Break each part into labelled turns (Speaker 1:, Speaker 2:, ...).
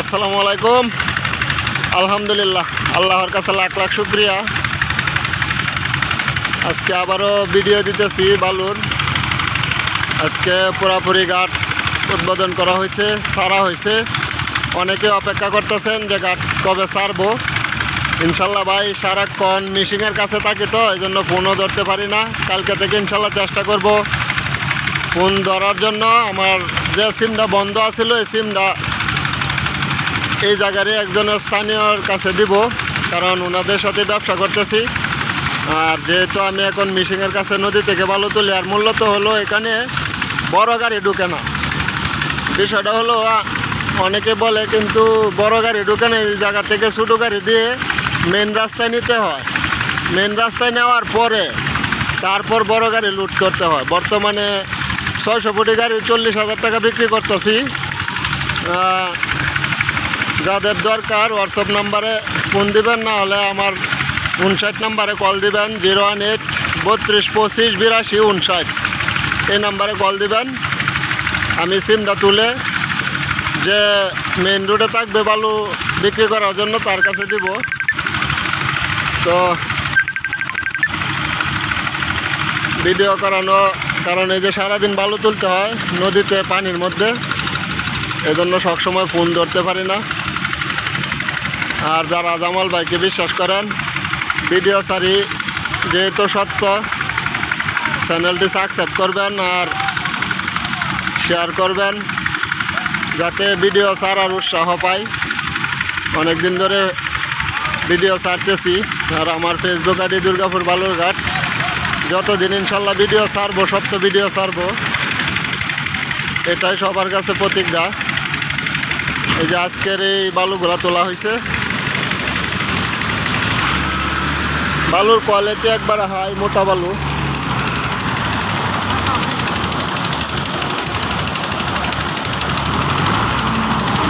Speaker 1: আসসালামু আলাইকুম। আলহামদুলিল্লাহ, আল্লাহর কাছে লাখ লাখ শুক্রিয়া। আজকে আবারও ভিডিও দিতেছি বালুর। আজকে পুরাপুরি ঘাট উদ্বোধন করা হয়েছে, সারা হয়েছে। অনেকে অপেক্ষা করতেছেন যে ঘাট কবে সারবো। ইনশাল্লাহ ভাই, সারাক্ষণ মিশিংয়ের কাছে থাকি তো এই জন্য ফোনও ধরতে পারি না। কালকে থেকে ইনশাল্লাহ চেষ্টা করব ফোন ধরার জন্য। আমার যে সিমটা বন্ধ আছিল, এই সিমটা এই জায়গারই একজনের স্থানীয়র কাছে দিব, কারণ ওনাদের সাথে ব্যবসা করতেছি। আর যেহেতু আমি এখন মিশিংয়ের কাছে নদী থেকে ভালো তুলি, আর মূল্য তো হলো এখানে বড় গাড়ি ঢুকে না। বিষয়টা হলো অনেকে বলে কিন্তু বড় গাড়ি ঢুকে না, এই জায়গা থেকে ছোটো গাড়ি দিয়ে মেন রাস্তায় নিতে হয়। মেন রাস্তায় নেওয়ার পরে তারপর বড় গাড়ি লুট করতে হয়। বর্তমানে ছয়শো কোটি গাড়ি চল্লিশ হাজার টাকা বিক্রি করতেছি। যাদের দরকার হোয়াটসঅ্যাপ নাম্বারে ফোন দিবেন, না হলে আমার উনষাট নাম্বারে কল দিবেন, জিরো ওয়ান এইট বত্রিশ পঁচিশ বিরাশি উনষাট। এই নাম্বারে কল দিবেন। আমি সিমটা তুলে যে মেন রোডে থাকবে বালু বিক্রি করার জন্য তার কাছে দিব। তো ভিডিও করানো কারণ এই যে সারাদিন বালু তুলতে হয় নদীতে, পানির মধ্যে, এজন্য সবসময় ফোন ধরতে পারি না। আর যারা জামাল ভাইকে বিশ্বাস করেন, ভিডিও সারি যেহেতু সত্য, চ্যানেলটি সাবস্ক্রাইব করবেন আর শেয়ার করবেন, যাতে ভিডিও ছাড়ার উৎসাহ পাই। অনেক দিন ধরে ভিডিও ছাড়তেছি, আর আমার ফেসবুক আইডি দুর্গাপুর বালুরঘাট। যতদিন ইনশাল্লাহ ভিডিও ছাড়বো, সত্য ভিডিও ছাড়বো, এটাই সবার কাছে প্রতিজ্ঞা। এই যে আজকের এই বালুগুলা তোলা হয়েছে বালুর কোয়ালিটি একবার হাই মোটা বালু।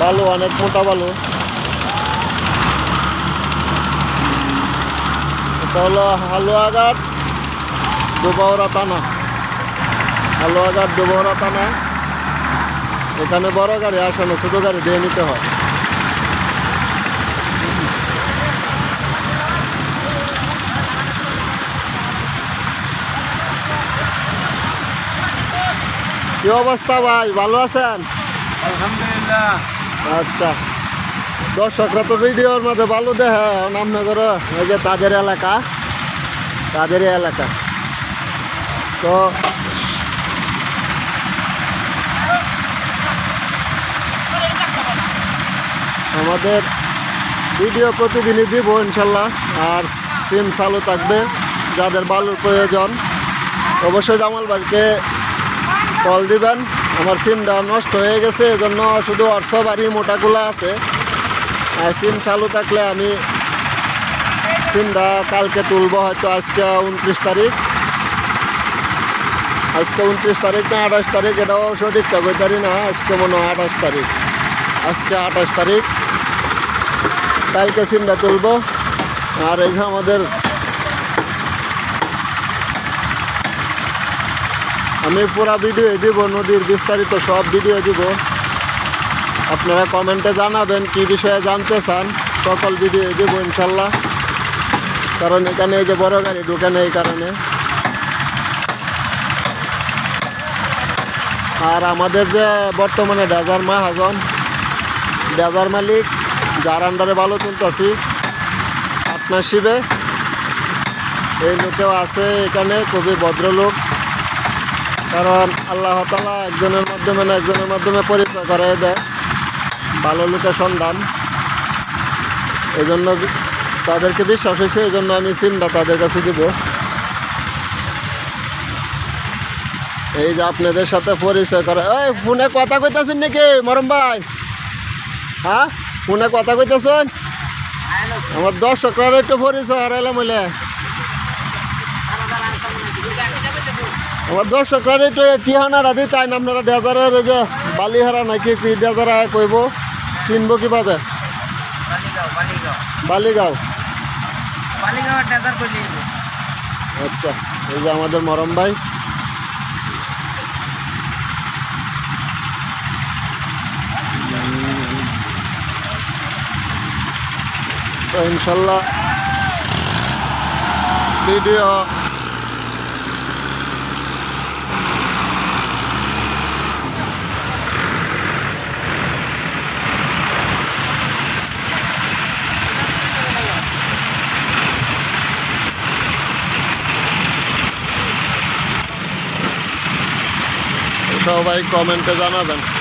Speaker 1: বালু অনেক মোটা বালু। এটা হলো হালুয়াঘাট দুবাওরা থানা হালুয়াঘাট দুবাওরা থানা এখানে বড় গাড়ি আসে না, ছোটো গাড়ি দিয়ে নিতে হয়। কি অবস্থা ভাই? ভালো আছেন?
Speaker 2: আলহামদুলিল্লাহ।
Speaker 1: আচ্ছা। দর্শকরা তো ভিডিওর মধ্যে ভালো দেখে নামনে করো এই যে তাদের এলাকা তাদেরই এলাকা। তো আমাদের ভিডিও প্রতিদিনই দিব ইনশাল্লাহ। আর সিম চালু থাকবে যাদের বালুর প্রয়োজন। অবশ্যই জামাল ভাইকে কল দিবেন। আমার সিমটা নষ্ট হয়ে গেছে, এজন্য শুধু হোয়াটসঅ্যাপ আর মোটাগুলো আছে। আর সিম চালু থাকলে আমি সিমটা কালকে তুলবো হয়তো আজকে উনত্রিশ তারিখ। আজকে উনত্রিশ তারিখ না, আঠাশ তারিখ, এটাও বই পারি না, আজকে মনে হয় আঠাশ তারিখ। আজকে আঠাশ তারিখ। কালকে সিমটা তুলবো। আর এই যে আমাদের আমি পুরো ভিডিও দিব, নদীর বিস্তারিত সব ভিডিও দিব। আপনারা কমেন্টে জানাবেন কি বিষয়ে জানতে চান, সকল ভিডিও দিব ইনশাল্লাহ। কারণ এখানে এই যে বড় গাড়ি ঢুকে নেই কারণে। আর আমাদের যে বর্তমানে ডেজার মাহাজন ডেজার মালিক, যার আন্ডারে ভালো তুলতেছি আপনার শিবে। এই লোকেও আছে এখানে, খুবই ভদ্রলোক। কারণ আল্লাহ তালা একজনের মাধ্যমে না একজনের মাধ্যমে পরিচয় করাই দেয়। ভালো লোকের সন্ধান। এই জন্য তাদেরকে বিশ্বাস হয়েছে এই জন্য আমি সিমটা তাদের কাছে দিব। এই যে আপনাদের সাথে পরিচয় করে ওই ফোনে কথা কইতেছেন নাকি, মরম ভাই? হ্যাঁ? ফোনে কথা কইতেছেন? আমার দর্শকরা একটু পরিচয় হারাইলাম হইলে আমার দর্শকরা একটু টিহানাটা দিই তাই আপনারা ডেজারের এই যে বালিহারা নাকি কি ডেজারা কইব? চিনব কীভাবে?
Speaker 2: বালিগাঁও
Speaker 1: আচ্ছা এই যে আমাদের মরম ভাই। তো ইনশাল্লাহ ভিডিও সবাই কমেন্টে জানাবেন।